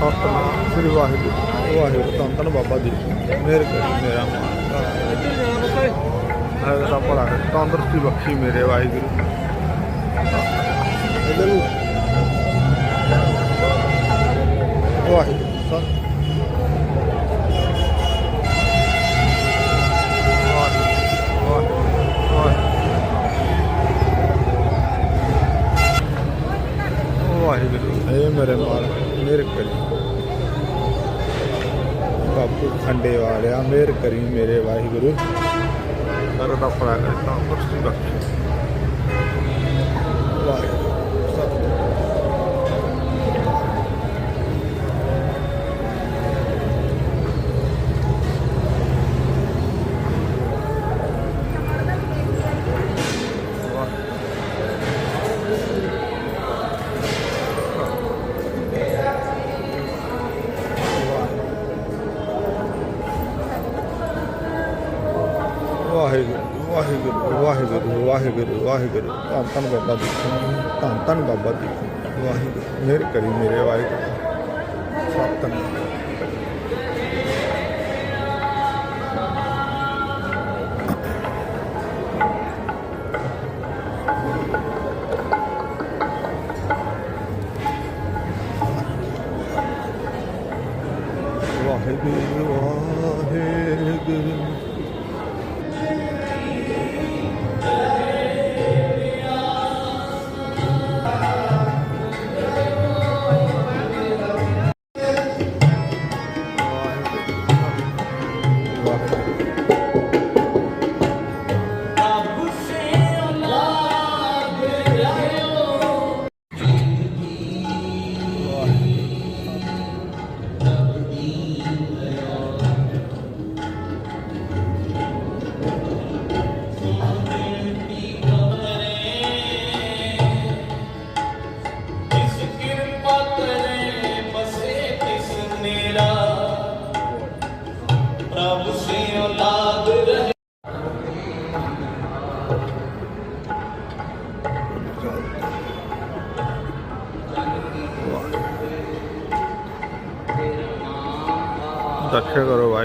ਸਤਨਾਮ ਸ੍ਰੀ ਵਾਹਿਗੁਰੂ। ਵਾਹਿਗੁਰੂ ਧੰਨ ਧੰਨ ਬਾਬਾ ਜੀ। ਮੇਰ ਕਰੀ ਮੇਰਾ ਮਾਲਕਾ ਹਰ ਦਾ ਭਲਾ ਕਰੇ, ਤੰਦਰੁਸਤੀ ਬਖਸ਼ੀ ਮੇਰੇ ਵਾਹਿਗੁਰੂ। ਇਧਰ ਨੂੰ ਵਾਹਿਗੁਰੂ ਸਤ ਵਾਹਿਗੁਰੂ। ਇਹ ਮੇਰੇ ਮਾਲਕ ਖੰਡੇ ਵਾਲਿਆ ਮੇਰ ਕਰੀ ਮੇਰੇ ਵਾਹਿਗੁਰੂ। ਸਰ ਦਾ ਭਲਾ ਕਰੇ ਤਾਂ ਕੁਰਸੀ ਬਖਸ਼ੇ ਵਾਹਿਗੁਰੂ। ਵਾਹਿਗੁਰੂ ਵਾਹਿਗੁਰੂ। ਵਾਹਿਗੁਰੂ ਧੰਨ ਧੰਨ ਬਾਬਾ ਜੀ ਧੰਨ ਧੰਨ ਬਾਬਾ ਜੀ ਵਾਹਿਗੁਰੂ। ਮੇਰੇ ਕਰੀ ਮੇਰੇ ਵਾਹਿਗੁਰੂ। ਸਤਿ ਧੰਨ।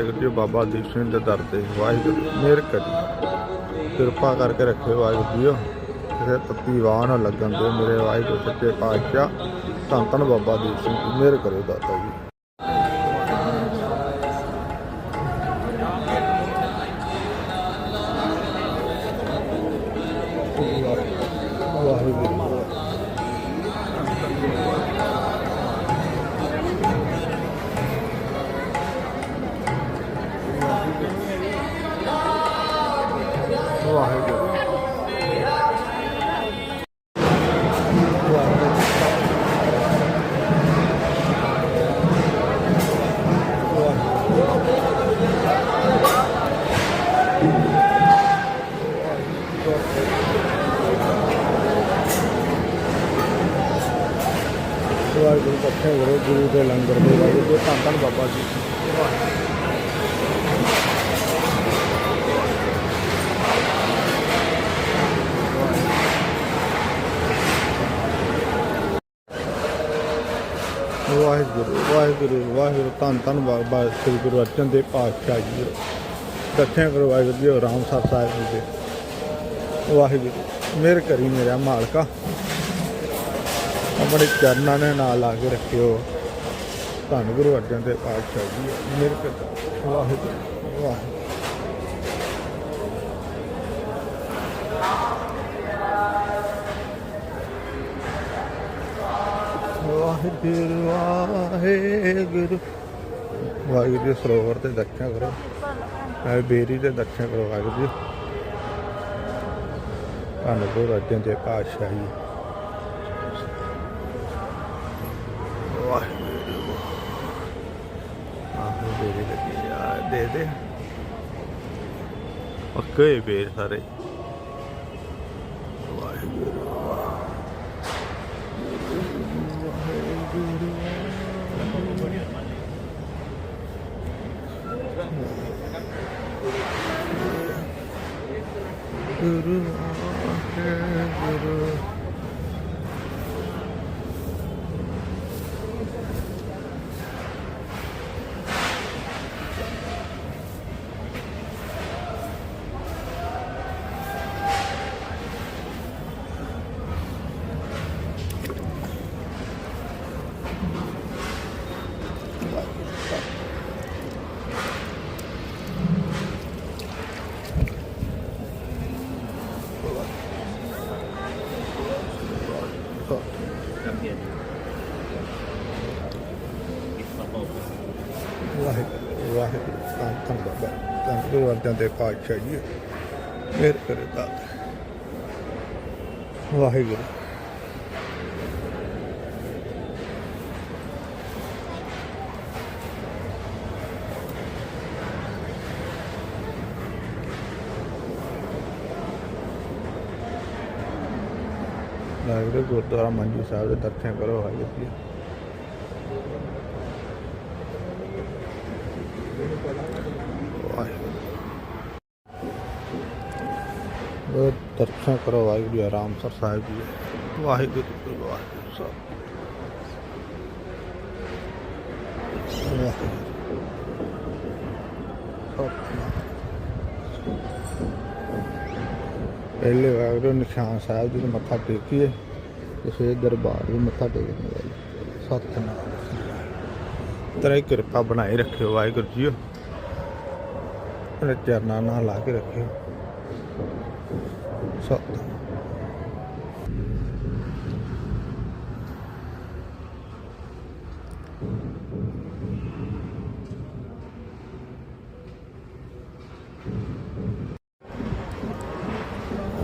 ਵਾਹਿਗੁਰੂ ਜੀ ਬਾਬਾ ਦੀਪ ਸਿੰਘ ਦੇ ਦਰ ਤੇ ਵਾਹਿਗੁਰੂ ਮਿਹਰ ਕਰੀ। ਕਿਰਪਾ ਕਰਕੇ ਰੱਖੇ ਵਾਹਿਗੁਰੂ ਜੀ ਕਿਸੇ ਤੱਤੀ ਵਾਹ ਨਾ ਲੱਗਣ ਦੇ। ਮੇਰੇ ਵਾਹਿਗੁਰੂ ਸੱਚੇ ਪਾਤਸ਼ਾਹ, ਧੰਨ ਧੰਨ ਬਾਬਾ ਦੀਪ ਸਿੰਘ ਜੀ, ਮਿਹਰ ਕਰਿਓ ਦਾਤਾ ਜੀ। ਵਾਹਿਗੁਰੂ। ਗੁਰੂ ਦੇ ਲੰਗਰ ਦੇ ਵਾਹਿਗੁਰੂ ਧੰਨ ਧੰਨ ਬਾਬਾ ਜੀ। ਵਾਹਿਗੁਰੂ ਵਾਹਿਗੁਰੂ ਵਾਹਿਗੁਰੂ, ਧੰਨ ਧੰਨ ਬਾਬਾ ਸ੍ਰੀ ਗੁਰੂ ਅਰਜਨ ਦੇਵ ਪਾਤਸ਼ਾਹ ਜੀ ਦਰਸ਼ਨ ਕਰੋ ਵਾਹਿਗੁਰੂ ਜੀ, ਰਾਮ ਸਾਹਿਬ ਸਾਹਿਬ ਜੀ ਦੇ। ਵਾਹਿਗੁਰੂ, ਮਿਹਰ ਕਰੀ ਮੇਰਾ ਮਾਲਕਾ। ਆਪਣੇ ਚਰਨਾਂ ਨੇ ਨਾਲ ਲਾ ਕੇ ਰੱਖਿਓ। ਧੰਨ ਗੁਰੂ ਅਰਜਨ ਦੇਵ ਪਾਤਸ਼ਾਹ ਜੀ ਮਿਹਰ ਕਰ ਵਾਹਿਗੁਰੂ ਵਾਹਿਗੁਰੂ। ਵਾਹਿਗੁਰੂ ਵਾਹਿਗੁਰੂ। ਵਾਹਿਗੁਰੂ ਜੀ, ਸਰੋਵਰ ਤੇ ਦਰਸ਼ਨ ਕਰੋ। ਐ ਬੇਰੀ ਤੇ ਦਰਸ਼ਨ ਕਰੋ, ਵਾਹਿਗੁਰੂ ਜੀ। ਧੰਨ ਗੁਰੂ ਅਰਜਨ ਦੇਵ ਪਾਤਸ਼ਾਹ ਜੀ ਵਾਹਿਗੁਰੂ ਆਹ ਬੇਰੀ ਲੱਗੀ ਆ ਦੇ ਦੇ ਪੱਕੇ ਬੇਰ ਸਾਰੇ ਵਾਹਿਗੁਰੂ ਗੁਰੂ ਵਾਹਿਗੁਰੂ ਵਾਹਿਗੁਰੂ। ਵਾਹਿਗੁਰੂ ਧੰਨ ਧੰਨ ਬਾਬਾ ਧੰਨ ਗੁਰੂ ਅਰਜਨ ਦੇਵ ਪਾਤਸ਼ਾਹ ਜੀ ਮਿਹਰ ਕਰੇ ਦਾਤ ਵਾਹਿਗੁਰੂ। ਵਾਹਿਗੁਰੂ, ਗੁਰਦੁਆਰਾ ਮੰਜੀ ਸਾਹਿਬ ਦੇ ਦਰਸ਼ਨ ਕਰੋ, ਵਾਹਿਗੁਰੂ ਜੀ ਵਾਹਿਗੁਰੂ ਦਰਸ਼ਨ ਕਰੋ ਵਾਹਿਗੁਰੂ ਜੀ ਆਰਾਮਸਰ ਸਾਹਿਬ ਜੀ। ਵਾਹਿਗੁਰੂ ਜੀ, ਵਾਹਿਗੁਰੂ ਸਾਹਿਬ ਵਾਹਿਗੁਰੂ ਪਹਿਲੇ ਵਾਹਿਗੁਰੂ ਨਿਸ਼ਾਨ ਸਾਹਿਬ ਜੀ ਨੂੰ ਮੱਥਾ ਟੇਕੀਏ ਤੇ ਫਿਰ ਦਰਬਾਰ ਵੀ ਮੱਥਾ ਟੇਕਣ ਵਾਲੇ। ਸਤਨਾਮ। ਤੇਰੀ ਕਿਰਪਾ ਬਣਾਈ ਰੱਖਿਓ ਵਾਹਿਗੁਰੂ ਜੀ ਆਪਣੇ ਚਰਨਾਂ ਨਾਲ ਲਾ ਕੇ ਰੱਖਿਓ। ਸਤਿ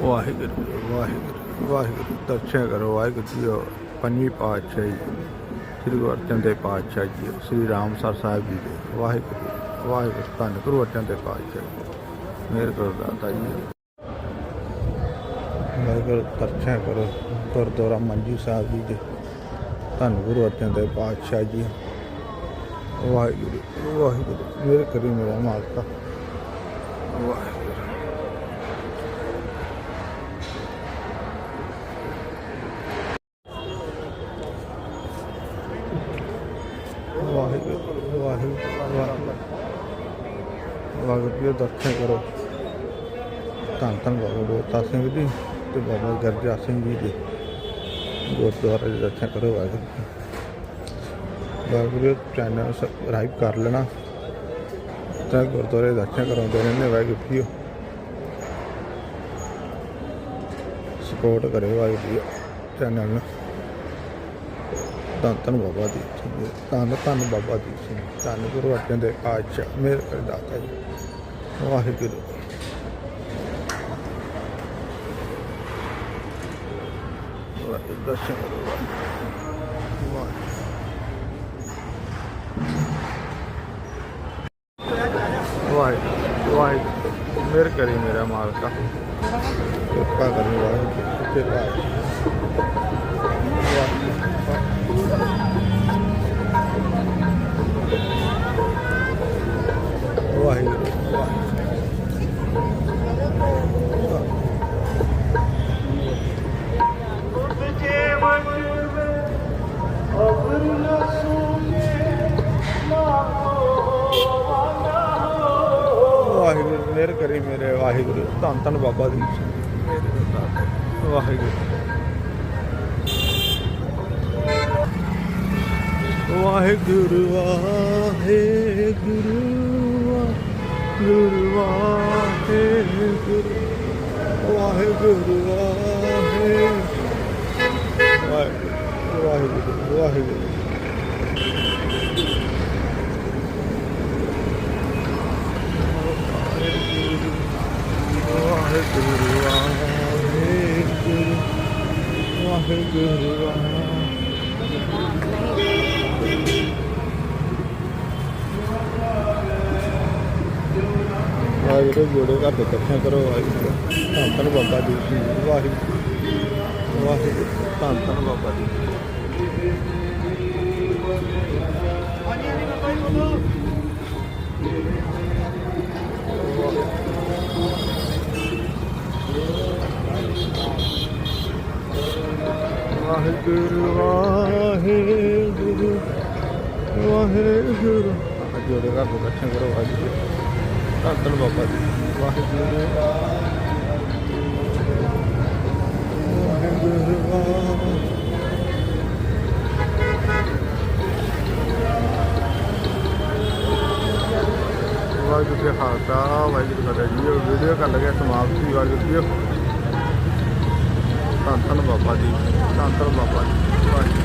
ਵਾਹਿਗੁਰੂ ਵਾਹਿਗੁਰੂ ਵਾਹਿਗੁਰੂ ਦਰਸ਼ਨ ਕਰੋ, ਵਾਹਿਗੁਰੂ ਜੀ ਪੰਜਵੀਂ ਪਾਤਸ਼ਾਹੀ, ਸ੍ਰੀ ਗੁਰੂ ਅਰਜਨ ਦੇਵ ਪਾਤਸ਼ਾਹ ਜੀ, ਸ੍ਰੀ ਰਾਮਸਰ ਸਾਹਿਬ ਜੀ ਦੇ। ਵਾਹਿਗੁਰੂ ਵਾਹਿਗੁਰੂ, ਧੰਨ ਗੁਰੂ ਅਰਜਨ ਦੇਵ ਪਾਤਸ਼ਾਹ ਜੀ। ਮੇਰ ਕਰੋ ਦਾਤਾ ਜੀ। ਵਾਹਿਗੁਰੂ ਦਰਸ਼ਨ ਕਰੋ ਗੁਰਦੁਆਰਾ ਮੰਜੀ ਸਾਹਿਬ ਜੀ ਦੇ। ਧੰਨ ਗੁਰੂ ਅਰਜਨ ਦੇਵ ਪਾਤਸ਼ਾਹ ਜੀ। ਵਾਹਿਗੁਰੂ ਵਾਹਿਗੁਰੂ, ਮੇਰੇ ਕਰੀ ਮੇਰਾ ਮਾਲਕਾ। ਵਾਹਿਗੁਰੂ ਵਾਹਿਗੁਰੂ ਵਾਹਿਗੁਰੂ। ਵਾਹਿਗੁਰੂ ਵਾਹਿਗੁਰੂ ਜੀ ਦਰਸ਼ਨ ਕਰੋ। ਧੰਨ ਧੰਨ ਬਾਬਾ ਬੋਤਾ ਸਿੰਘ ਜੀ। ਤੇ ਬਾਬਾ ਗਰਜਾ ਸਿੰਘ ਜੀ ਦੇ ਗੁਰਦੁਆਰੇ ਦੇ ਦਰਸ਼ਨ ਕਰੋ ਵਾਹਿਗੁਰੂ ਜੀ। ਵਾਹਿਗੁਰੂ ਚੈਨਲ ਸਬਸਕ੍ਰਾਈਬ ਕਰ ਲੈਣਾ। ਤਾਂ ਗੁਰਦੁਆਰੇ ਦੇ ਦਰਸ਼ਨ ਕਰਾਉਂਦੇ ਰਹਿੰਦੇ, ਵਾਹਿਗੁਰੂ ਜੀ। ਸਪੋਰਟ ਕਰਿਓ ਵਾਹਿਗੁਰੂ ਚੈਨਲ ਨੂੰ। ਧੰਨ ਧੰਨ ਬਾਬਾ ਦੀ ਸਿੰਘ ਜੀ। ਧੰਨ ਧੰਨ ਬਾਬਾ ਦੀ ਸਿੰਘ ਧੰਨ ਗੁਰੂ ਅਰਜਨ ਦੇਵ ਪਾਤਸ਼ਾਹ, ਮੇਰੇ ਕਰ ਦਾਤਾ ਜੀ। ਵਾਹਿਗੁਰੂ। ਦਰਸ਼ਨ ਕਰੋ ਵਾਹਿਗੁਰੂ। ਵਾਹਿਗੁਰੂ ਵਾਹਿਗੁਰੂ ਮੇਰ ਕਰੀ ਮੇਰਾ ਮਾਲਕਾ ਕਿਰਪਾ ਕਰੀ ਵਾਹਿਗੁਰੂ ਸੱਚੇ ਮਿਹਰ ਕਰੀ ਮੇਰੇ ਵਾਹਿਗੁਰੂ, ਧੰਨ ਧੰਨ ਬਾਬਾ ਦੀਪ ਵਾਹਿਗੁਰੂ। ਵਾਹਿਗੁਰੂ ਵਾਹਿਗੁਰੂ ਗੁਰੂ ਵਾਹਿਗੁਰੂ। ਵਾਹਿਗੁਰੂ ਵਾਹਿਗੁਰੂ। ਵਾਹਿਗੁਰੂ ਵਾਹਿਗੁਰੂ। ਵਾਹਿਗੁਰੂ ਜੋੜੇ ਘਰ ਦੇ ਇਕੱਠੇ ਕਰੋ, ਵਾਹਿਗੁਰੂ ਧੰਨ ਧੰਨ ਬਾਬਾ ਜੀ ਵਾਹਿਗੁਰੂ ਵਾਹਿਗੁਰੂ ਧੰਨ ਧੰਨ ਬਾਬਾ ਜੀ ਹਾਂਜੀ ਹਾਂਜੀ, ਬਾਬਾ ਜੀ ਬੋਲੋ। ਵਾਹਿਗੁਰੂ ਵਾਹਿਗੁਰੂ ਵਾਹਿਗੁਰੂ ਜੋੜੇ ਘਰ ਦੇ ਦਰਸ਼ਨ ਕਰੋ ਵਾਹਿਗੁਰੂ ਧੰਨ ਬਾਬਾ ਜੀ ਵਾਹਿਗੁਰੂ ਵਾਹਿਗੁਰੂ ਵਾਹਿਗੁਰੂ ਜੀ ਕਾ ਖਾਲਸਾ ਵਾਹਿਗੁਰੂ ਜੀ ਫਤਿਹ ਜੀ। ਉਹ ਵੀਡੀਓ ਕਰ ਲਗੇ ਸਮਾਪਤੀ। ਵਾਹਿਗੁਰੂ ਜੀ ਬਾਬਾ ਜੀ। ਧੰਨ ਧੰਨ ਬਾਬਾ ਜੀ।